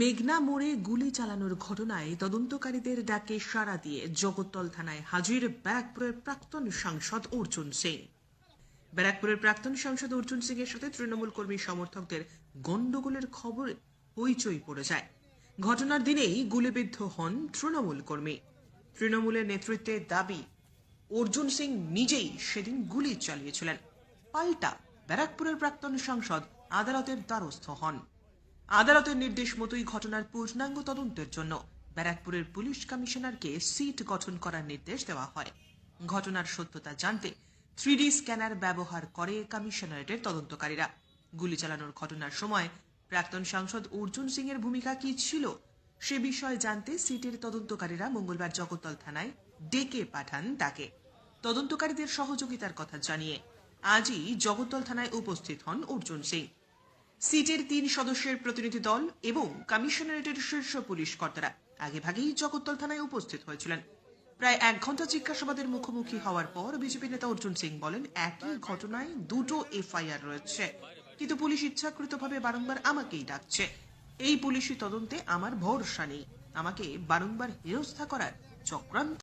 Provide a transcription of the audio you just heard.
মেঘনা মোড়ে গুলি চালানোর ঘটনায় তদন্তকারীদের ডাকে সাড়া দিয়ে জগত্তল থানায় হাজির ব্যারাকপুরের প্রাক্তন সাংসদ অর্জুন সিং। ব্যারাকপুরের প্রাক্তন সাংসদ অর্জুন সিং এর সাথে তৃণমূল কর্মী সমর্থকদের গন্ডগোলের খবর হইচই পড়ে যায়। ঘটনার দিনেই গুলিবিদ্ধ হন তৃণমূল কর্মী। তৃণমূলের নেতৃত্বে দাবি, অর্জুন সিং নিজেই সেদিন গুলি চালিয়েছিলেন। পাল্টা ব্যারাকপুরের প্রাক্তন সাংসদ আদালতের দ্বারস্থ হন। আদালতের নির্দেশ মতোই ঘটনার পূর্ণাঙ্গ তদন্তের জন্য ব্যারাকপুরের পুলিশ কমিশনারকে সিট গঠন করার নির্দেশ দেওয়া হয়। ঘটনার সত্যতা জানতে থ্রিডি স্ক্যানার ব্যবহার করে কমিশনারেটের তদন্তকারীরা। গুলি চালানোর ঘটনার সময় প্রাক্তন সাংসদ অর্জুন সিং এর ভূমিকা কি ছিল সে বিষয়ে জানতে সিটের তদন্তকারীরা মঙ্গলবার জগদ্দল থানায় ডেকে পাঠান তাকে। তদন্তকারীদের সহযোগিতার কথা জানিয়ে আজই জগদ্দল থানায় উপস্থিত হন অর্জুন সিং। সিটের তিন সদস্যের প্রতিনিধি দল এবং কমিশনারেটের শীর্ষ পুলিশ কর্তারা আগেভাগেই জগদ্দল থানায় উপস্থিত হয়েছিলেন। প্রায় এক ঘণ্টা জিজ্ঞাসাবাদের মুখোমুখি হওয়ার পর বিজেপি নেতা অর্জুন সিং বলেন, একই ঘটনায় দুটো এফআইআর রয়েছে, কিন্তু পুলিশ ইচ্ছাকৃতভাবে বারংবার আমাকেই ডাকছে। এই পুলিশি তদন্তে আমার ভরসা নেই। আমাকে বারংবার হেরস্থা করার চক্রান্ত